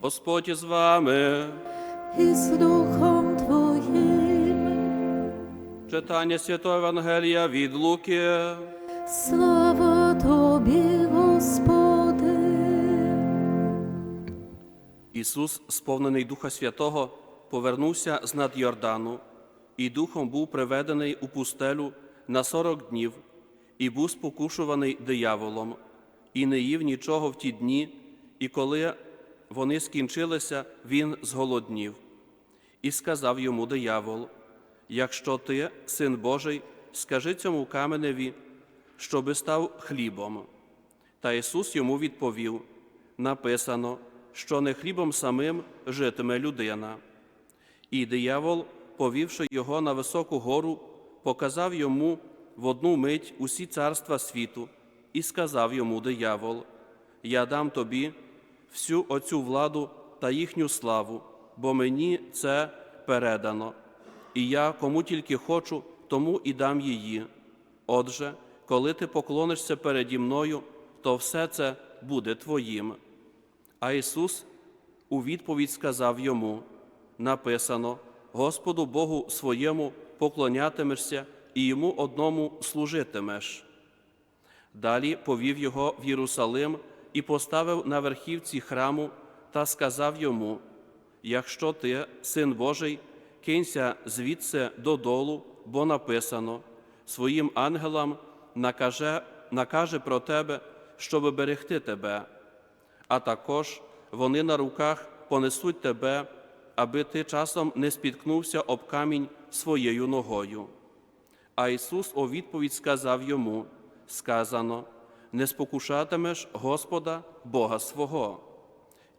Господь із вами. і з Духом Твоїм. Читання Святого Євангелія від Луки. Слава Тобі, Господи. Ісус, сповнений Духа Святого, повернувся з над Йордану, і духом був приведений у пустелю на сорок днів, і був спокушуваний дияволом, і не їв нічого в ті дні, і коли вони скінчилися, він зголоднів. І сказав йому диявол: Якщо ти, син Божий, скажи цьому каменеві, щоби став хлібом. Та Ісус йому відповів: написано, що не хлібом самим житиме людина. І диявол, повівши його на високу гору, показав йому в одну мить усі царства світу, і сказав йому диявол: Я дам тобі всю оцю владу та їхню славу, бо мені це передано, і я кому тільки хочу, тому і дам її. Отже, коли ти поклонишся переді мною, то все це буде твоїм. А Ісус у відповідь сказав йому: написано: Господу Богу своєму поклонятимешся і йому одному служитимеш. Далі повів його в Єрусалим і поставив на верхівці храму та сказав йому: Якщо ти, син Божий, кинься звідси додолу, бо написано, своїм ангелам накаже, накаже про тебе, щоби берегти тебе, а також вони на руках понесуть тебе, аби ти часом не спіткнувся об камінь своєю ногою. А Ісус у відповідь сказав йому: сказано, не спокушатимеш Господа Бога свого.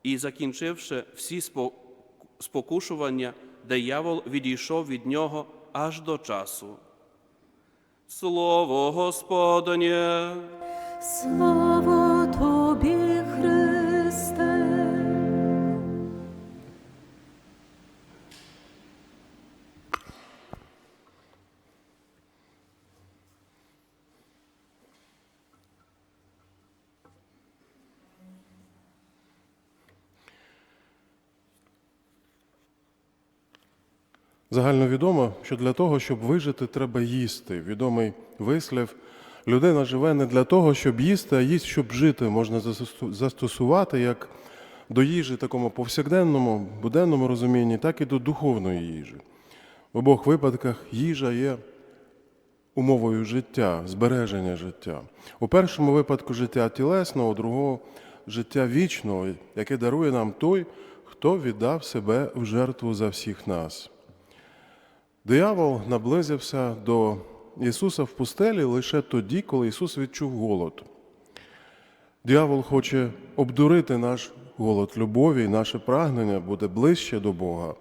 І, закінчивши всі спокушування, диявол відійшов від нього аж до часу. Слово Господнє. Слава Загальновідомо, що для того, щоб вижити, треба їсти. Відомий вислів. Людина живе не для того, щоб їсти, а їсть, щоб жити. Можна застосувати як до їжі, такому повсякденному, буденному розумінні, так і до духовної їжі. В обох випадках їжа є умовою життя, збереження життя. У першому випадку життя тілесного, у другого життя вічного, яке дарує нам той, хто віддав себе в жертву за всіх нас. Диявол наблизився до Ісуса в пустелі лише тоді, коли Ісус відчув голод. Диявол хоче обдурити наш голод любові, і наше прагнення буде ближче до Бога.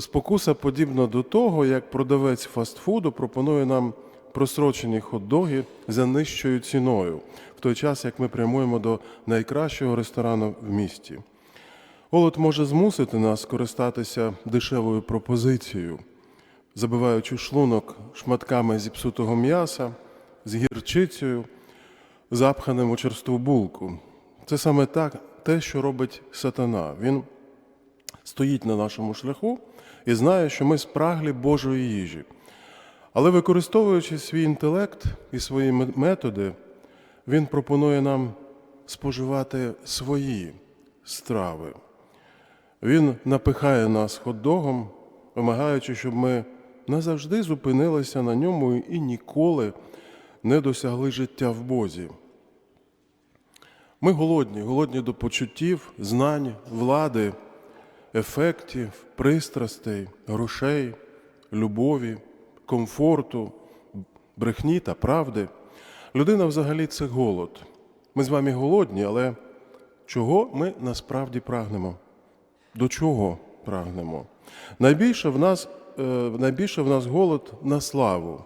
Спокуса подібна до того, як продавець фастфуду пропонує нам просрочені хот-доги за нижчою ціною, в той час як ми прямуємо до найкращого ресторану в місті. Голод може змусити нас скористатися дешевою пропозицією, забиваючи шлунок шматками зіпсутого м'яса, з гірчицею, запханим у черству булку. Це саме так, те, що робить сатана. Він стоїть на нашому шляху і знає, що ми спраглі Божої їжі. Але використовуючи свій інтелект і свої методи, він пропонує нам споживати свої страви. Він напихає нас хот-догом, вимагаючи, щоб ми назавжди зупинилися на ньому і ніколи не досягли життя в Бозі. Ми голодні, голодні до почуттів, знань, влади, ефектів, пристрастей, грошей, любові, комфорту, брехні та правди. Людина взагалі це голод. Ми з вами голодні, але чого ми насправді прагнемо? До чого прагнемо? Найбільше в нас, е, найбільше в нас голод на славу,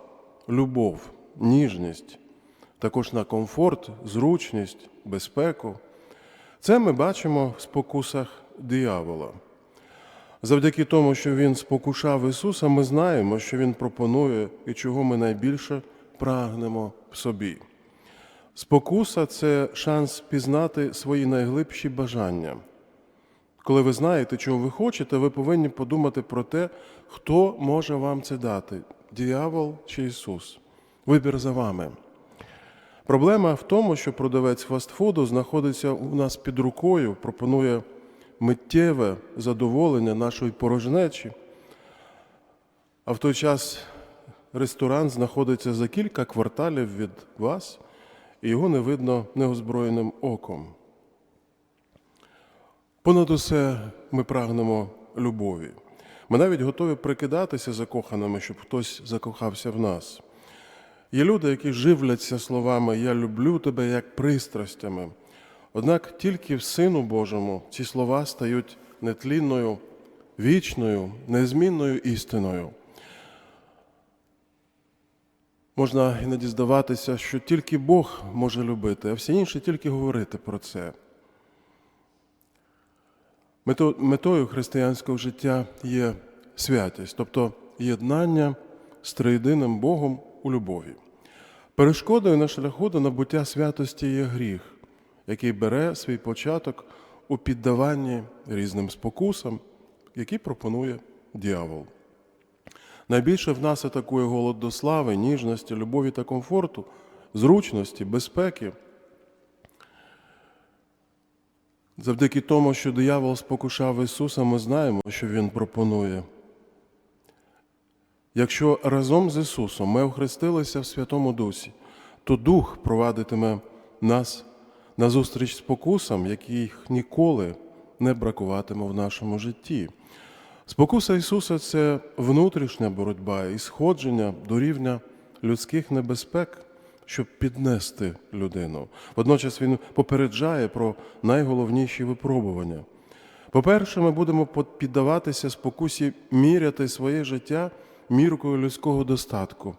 любов, ніжність, також на комфорт, зручність, безпеку. Це ми бачимо в спокусах диявола. Завдяки тому, що він спокушав Ісуса, ми знаємо, що Він пропонує і чого ми найбільше прагнемо в собі. Спокуса це шанс пізнати свої найглибші бажання, Коли ви знаєте, чого ви хочете, ви повинні подумати про те, хто може вам це дати діявол чи Ісус. Вибір за вами. Проблема в тому, що продавець фастфуду знаходиться у нас під рукою, пропонує миттєве задоволення нашої порожнечі, а в той час ресторан знаходиться за кілька кварталів від вас, і його не видно неозброєним оком. Понад усе ми прагнемо любові. Ми навіть готові прикидатися закоханими, щоб хтось закохався в нас. Є люди, які живляться словами Я люблю тебе як пристрастями. Однак тільки в Сину Божому ці слова стають нетлінною, вічною, незмінною істиною. Можна іноді здаватися, що тільки Бог може любити, а всі інші тільки говорити про це. Мето- Метою християнського життя є святість, тобто єднання з триєдиним Богом у любові. Перешкодою на шляху до набуття святості є гріх, який бере свій початок у піддаванні різним спокусам, які пропонує діявол. Найбільше в нас атакує голод до слави, ніжності, любові та комфорту, зручності, безпеки. Завдяки тому, що диявол спокушав Ісуса, ми знаємо, що Він пропонує. Якщо разом з Ісусом ми охрестилися в Святому Дусі, то Дух провадитиме нас на зустріч спокусам, яких ніколи не бракуватиме в нашому житті. Спокуса Ісуса це внутрішня боротьба і сходження до рівня людських небезпек, щоб піднести людину. Водночас Він попереджає про найголовніші випробування. По-перше, ми будемо піддаватися спокусі міряти своє життя міркою людського достатку,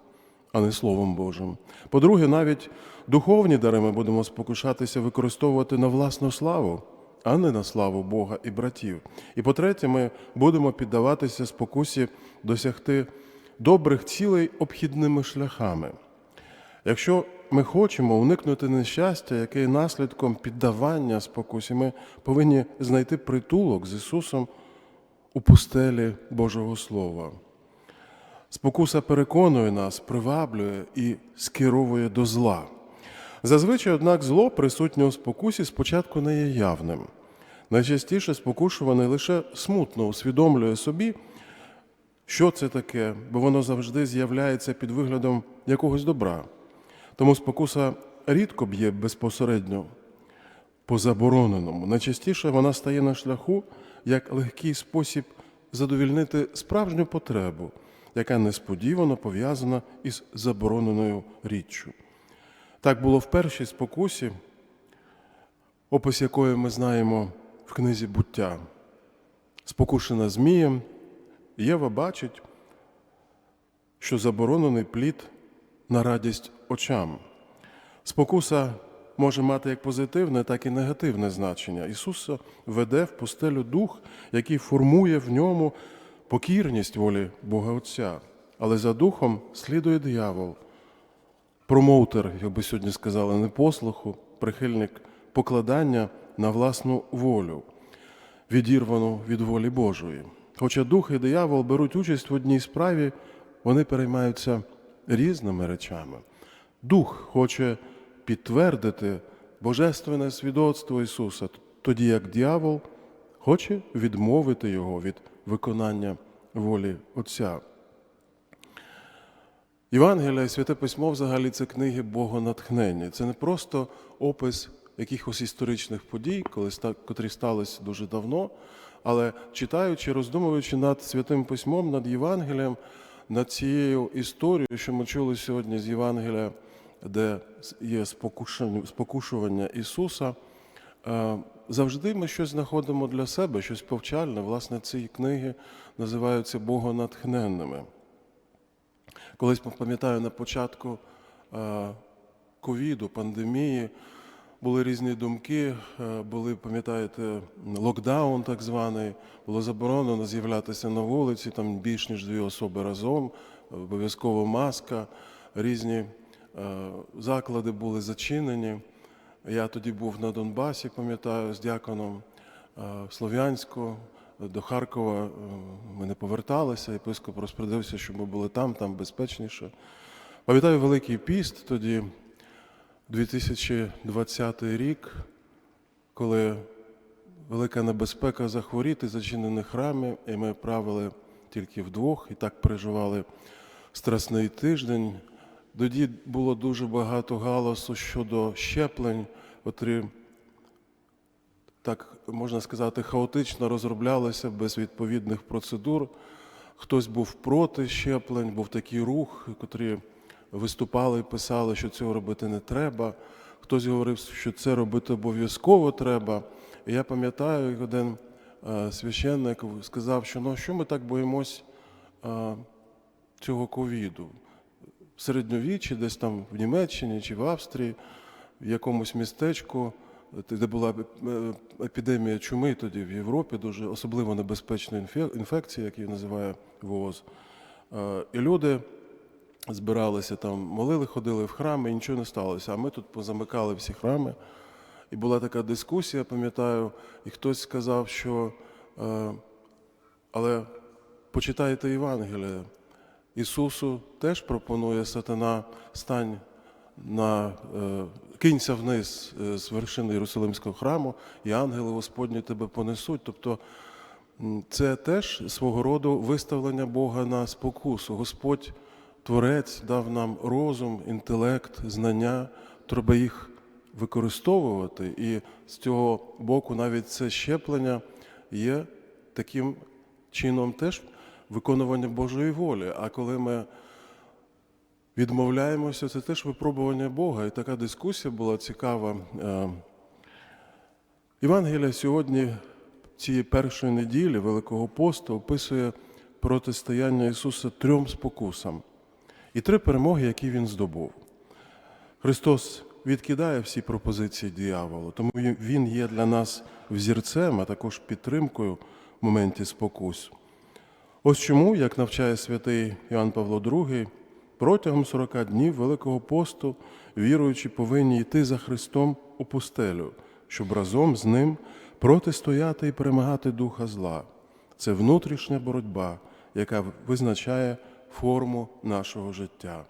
а не Словом Божим. По-друге, навіть духовні дари ми будемо спокушатися використовувати на власну славу, а не на славу Бога і братів. І по-третє, ми будемо піддаватися спокусі досягти добрих цілей обхідними шляхами. Якщо ми хочемо уникнути нещастя, яке є наслідком піддавання спокусі, ми повинні знайти притулок з Ісусом у пустелі Божого Слова. Спокуса переконує нас, приваблює і скеровує до зла. Зазвичай, однак, зло присутнє у спокусі спочатку не є явним. Найчастіше спокушуваний лише смутно усвідомлює собі, що це таке, бо воно завжди з'являється під виглядом якогось добра. Тому спокуса рідко б'є безпосередньо по забороненому. Найчастіше вона стає на шляху як легкий спосіб задовільнити справжню потребу, яка несподівано пов'язана із забороненою річчю. Так було в першій спокусі, опис якої ми знаємо в книзі буття. Спокушена Змієм, Єва бачить, що заборонений плід на радість очам. Спокуса може мати як позитивне, так і негативне значення. Ісус веде в пустелю дух, який формує в ньому покірність волі Бога Отця. Але за духом слідує диявол, промоутер, як би сьогодні сказали, непослуху, прихильник покладання на власну волю, відірвану від волі Божої. Хоча дух і диявол беруть участь в одній справі, вони переймаються різними речами. Дух хоче підтвердити божественне свідоцтво Ісуса, тоді як диявол хоче відмовити його від виконання волі Отця. Євангелія і Святе Письмо взагалі це книги Богонатхнення. Це не просто опис якихось історичних подій, котрі сталися дуже давно, але читаючи, роздумуючи над Святим Письмом, над Євангелієм, над цією історією, що ми чули сьогодні з Євангелія, де є спокушування Ісуса, е, завжди ми щось знаходимо для себе, щось повчальне. Власне, ці книги називаються богонатхненними. Колись пам'ятаю на початку е, ковіду, пандемії, були різні думки, е, були, пам'ятаєте, локдаун так званий, було заборонено з'являтися на вулиці, там більш ніж дві особи разом, обов'язково маска, різні заклади були зачинені. Я тоді був на Донбасі, пам'ятаю, з дяконом. в Слов'янську, до Харкова е, ми не поверталися, єпископ розпорядився, щоб ми були там, там безпечніше. Пам'ятаю Великий піст тоді, 2020 рік, коли велика небезпека захворіти, зачинені храми, і ми правили тільки вдвох і так переживали страсний тиждень. Тоді було дуже багато галасу щодо щеплень, котрі, так можна сказати, хаотично розроблялися без відповідних процедур. Хтось був проти щеплень, був такий рух, котрі виступали і писали, що цього робити не треба. Хтось говорив, що це робити обов'язково треба. І я пам'ятаю, як один е, священник сказав, що ну що ми так боїмось е, цього ковіду. В середньовіччі, десь там в Німеччині чи в Австрії, в якомусь містечку, де була е, епідемія чуми тоді в Європі, дуже особливо небезпечна інфекція, як її називає ВООЗ. Е, І люди збиралися там, молили, ходили в храми, і нічого не сталося. А ми тут позамикали всі храми. І була така дискусія, пам'ятаю, і хтось сказав, що е, але почитайте Євангеліє. Ісусу теж пропонує сатана стань на е, кинься вниз е, з вершини Єрусалимського храму, і ангели Господні тебе понесуть. Тобто це теж свого роду виставлення Бога на спокусу. Господь, Творець, дав нам розум, інтелект, знання, треба їх використовувати. І з цього боку навіть це щеплення є таким чином теж виконування Божої волі. А коли ми відмовляємося, це теж випробування Бога. І така дискусія була цікава. Е, Євангелія сьогодні, цієї першої неділі Великого посту, описує протистояння Ісуса трьом спокусам і три перемоги, які Він здобув. Христос відкидає всі пропозиції дияволу, тому Він є для нас взірцем, а також підтримкою в моменті спокус. Ось чому, як навчає святий Іоанн Павло II, протягом 40 днів Великого посту віруючі повинні йти за Христом у пустелю, щоб разом з ним протистояти і перемагати духа зла. Це внутрішня боротьба, яка визначає форму нашого життя.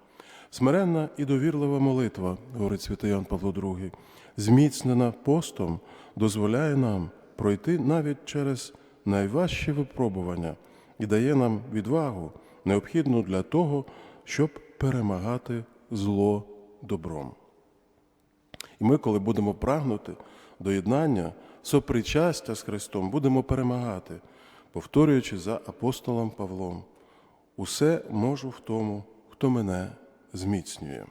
Смиренна і довірлива молитва, говорить святий Іоанн Павло II, зміцнена постом, дозволяє нам пройти навіть через найважчі випробування і дає нам відвагу, необхідну для того, щоб перемагати зло добром. І ми, коли будемо прагнути до єднання, сопричастя з Христом, будемо перемагати, повторюючи за апостолом Павлом, усе можу в тому, хто мене зміцнює.